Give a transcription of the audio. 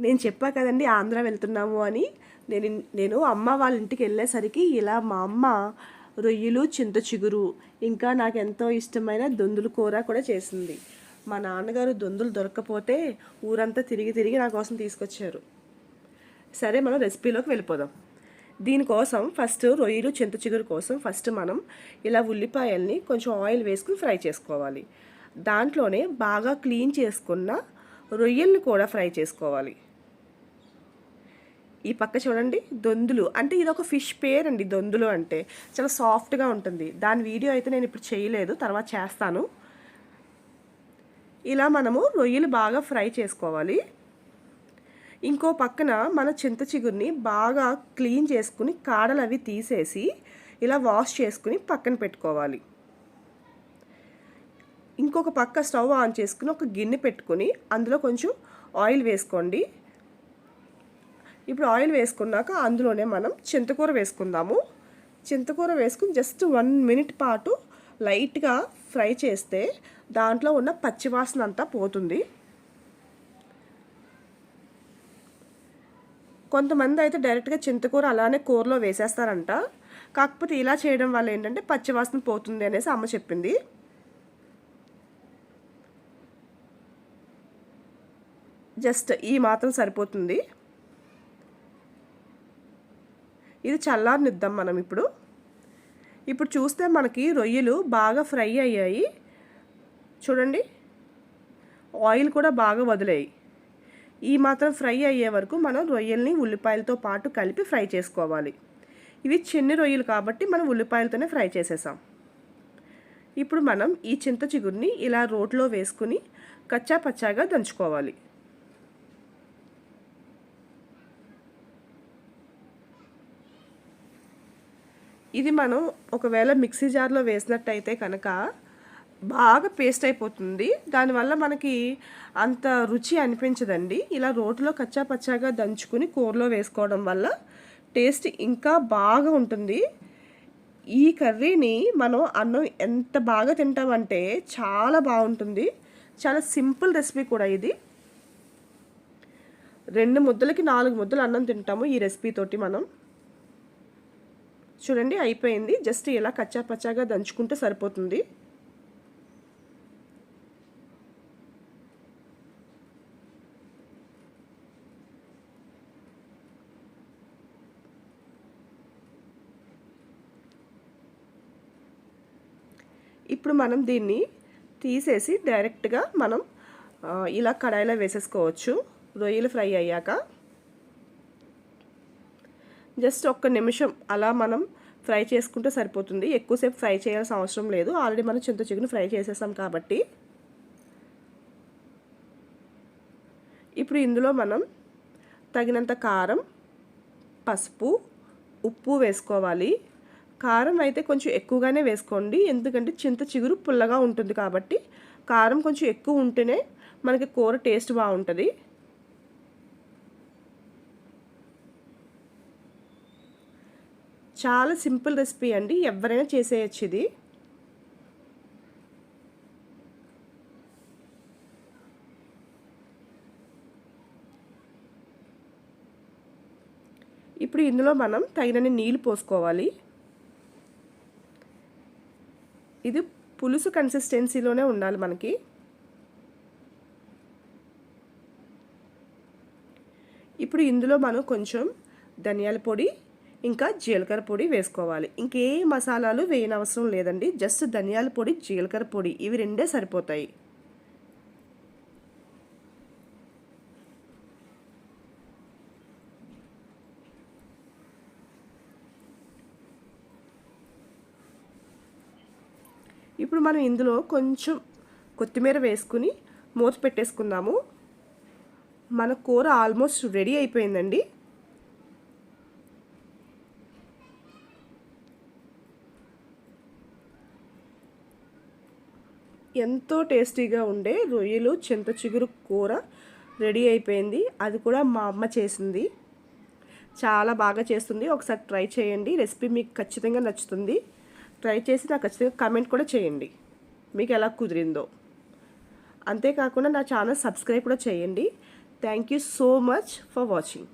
నేను చెప్పా కదండి ఆంధ్ర వెళ్తున్నాము అని. నేను నేను అమ్మ వాళ్ళ ఇంటికి వెళ్ళేసరికి ఇలా మా అమ్మ రొయ్యలు చింత చిగురు ఇంకా నాకు ఎంతో ఇష్టమైన దొందుల కూర కూడా చేసింది. మా నాన్నగారు దొందులు దొరకకపోతే ఊరంతా తిరిగి తిరిగి నా కోసం తీసుకొచ్చారు. సరే మనం రెసిపీలోకి వెళ్ళిపోదాం. దీనికోసం ఫస్ట్ రొయ్యలు చింత చిగురు కోసం ఫస్ట్ మనం ఇలా ఉల్లిపాయల్ని కొంచెం ఆయిల్ వేసుకుని ఫ్రై చేసుకోవాలి. దాంట్లోనే బాగా క్లీన్ చేసుకున్న రొయ్యల్ని కూడా ఫ్రై చేసుకోవాలి. ఈ పక్క చూడండి దొందులు. అంటే ఇది ఒక ఫిష్ పేర్ అండి దొందులు అంటే. చాలా సాఫ్ట్గా ఉంటుంది. దాని వీడియో అయితే నేను ఇప్పుడు చేయలేదు తర్వాత చేస్తాను. ఇలా మనము రొయ్యలు బాగా ఫ్రై చేసుకోవాలి. ఇంకో పక్కన మన చింత చిగురిని బాగా క్లీన్ చేసుకుని కాడలు అవి తీసేసి ఇలా వాష్ చేసుకుని పక్కన పెట్టుకోవాలి. ఇంకొక పక్క స్టవ్ ఆన్ చేసుకుని ఒక గిన్నె పెట్టుకుని అందులో కొంచెం ఆయిల్ వేసుకోండి. ఇప్పుడు ఆయిల్ వేసుకున్నాక అందులోనే మనం చింతకూర వేసుకుందాము. చింతకూర వేసుకుని జస్ట్ వన్ మినిట్ పాటు లైట్గా ఫ్రై చేస్తే దాంట్లో ఉన్న పచ్చివాసన అంతా పోతుంది. కొంతమంది అయితే డైరెక్ట్గా చింతకూర అలానే కూరలో వేసేస్తారంట. కాకపోతే ఇలా చేయడం వల్ల ఏంటంటే పచ్చివాసన పోతుంది అనేసి అమ్మ చెప్పింది. జస్ట్ ఈ మాత్రం సరిపోతుంది. ఇది చల్లారనిద్దాం మనం ఇప్పుడు. ఇప్పుడు చూస్తే మనకి రొయ్యలు బాగా ఫ్రై అయ్యాయి. చూడండి. ఆయిల్ కూడా బాగా వదిలాయి. ఈ మాత్రం ఫ్రై అయ్యే వరకు మనం రొయ్యల్ని ఉల్లిపాయలతో పాటు కలిపి ఫ్రై చేసుకోవాలి. ఇవి చిన్ని రొయ్యలు కాబట్టి మనం ఉల్లిపాయలతోనే ఫ్రై చేసేసాం. ఇప్పుడు మనం ఈ చింత చిగురిని ఇలా రోట్లో వేసుకుని కచ్చా పచ్చాగా దంచుకోవాలి. ఇది మనం ఒకవేళ మిక్సీ జార్లో వేసినట్టయితే కనుక బాగా పేస్ట్ అయిపోతుంది. దానివల్ల మనకి అంత రుచి అనిపించదండి. ఇలా రోట్లో కచ్చా పచ్చాగా దంచుకుని కూరలో వేసుకోవడం వల్ల టేస్ట్ ఇంకా బాగా ఉంటుంది. ఈ కర్రీని మనం అన్నం ఎంత బాగా తింటామంటే చాలా బాగుంటుంది. చాలా సింపుల్ రెసిపీ కూడా ఇది. రెండు ముద్దలకి నాలుగు ముద్దలు అన్నం తింటాము ఈ రెసిపీతోటి మనం. చూడండి అయిపోయింది. జస్ట్ ఇలా కచ్చా పచ్చాగా దంచుకుంటే సరిపోతుంది. ఇప్పుడు మనం దీన్ని తీసేసి డైరెక్ట్గా మనం ఇలా కడాయిలో వేసేసుకోవచ్చు. రొయ్యలు ఫ్రై అయ్యాక. జస్ట్ ఒక్క నిమిషం అలా మనం ఫ్రై చేసుకుంటే సరిపోతుంది. ఎక్కువసేపు ఫ్రై చేయాల్సిన అవసరం లేదు. ఆల్రెడీ మనం చింత చికెన్ ఫ్రై చేసేసాం కాబట్టి. ఇప్పుడు ఇందులో మనం తగినంత కారం పసుపు ఉప్పు వేసుకోవాలి. కారం అయితే కొంచెం ఎక్కువగానే వేసుకోండి. ఎందుకంటే చింత చిగురు పుల్లగా ఉంటుంది కాబట్టి కారం కొంచెం ఎక్కువ ఉంటేనే మనకి కూర టేస్ట్ బాగుంటుంది. చాలా సింపుల్ రెసిపీ అండి. ఎవరైనా చేసేయచ్చు ఇది. ఇప్పుడు ఇందులో మనం తగినన్ని నీళ్ళు పోసుకోవాలి. ఇది పులుసు కన్సిస్టెన్సీలోనే ఉండాలి మనకి. ఇప్పుడు ఇందులో మనం కొంచెం ధనియాల పొడి ఇంకా జీలకర్ర పొడి వేసుకోవాలి. ఇంకే మసాలాలు వేయనవసరం లేదండి. జస్ట్ ధనియాల పొడి జీలకర్ర పొడి ఇవి రెండే సరిపోతాయి. ఇప్పుడు మనం ఇందులో కొంచెం కొత్తిమీర వేసుకుని మూత పెట్టేసుకుందాము. మన కూర ఆల్మోస్ట్ రెడీ అయిపోయిందండి. ఎంతో టేస్టీగా ఉండే రొయ్యలు చింత చిగురు కూర రెడీ అయిపోయింది. అది కూడా మా అమ్మ చేసింది. చాలా బాగా చేస్తుంది. ఒకసారి ట్రై చేయండి. రెసిపీ మీకు ఖచ్చితంగా నచ్చుతుంది. ట్రై చేసి నాకు ఖచ్చితంగా కమెంట్ కూడా చేయండి. మీకు ఎలా కుదిరిందో. అంతేకాకుండా నా ఛానల్ సబ్స్క్రైబ్ కూడా చేయండి. Thank you so much for watching.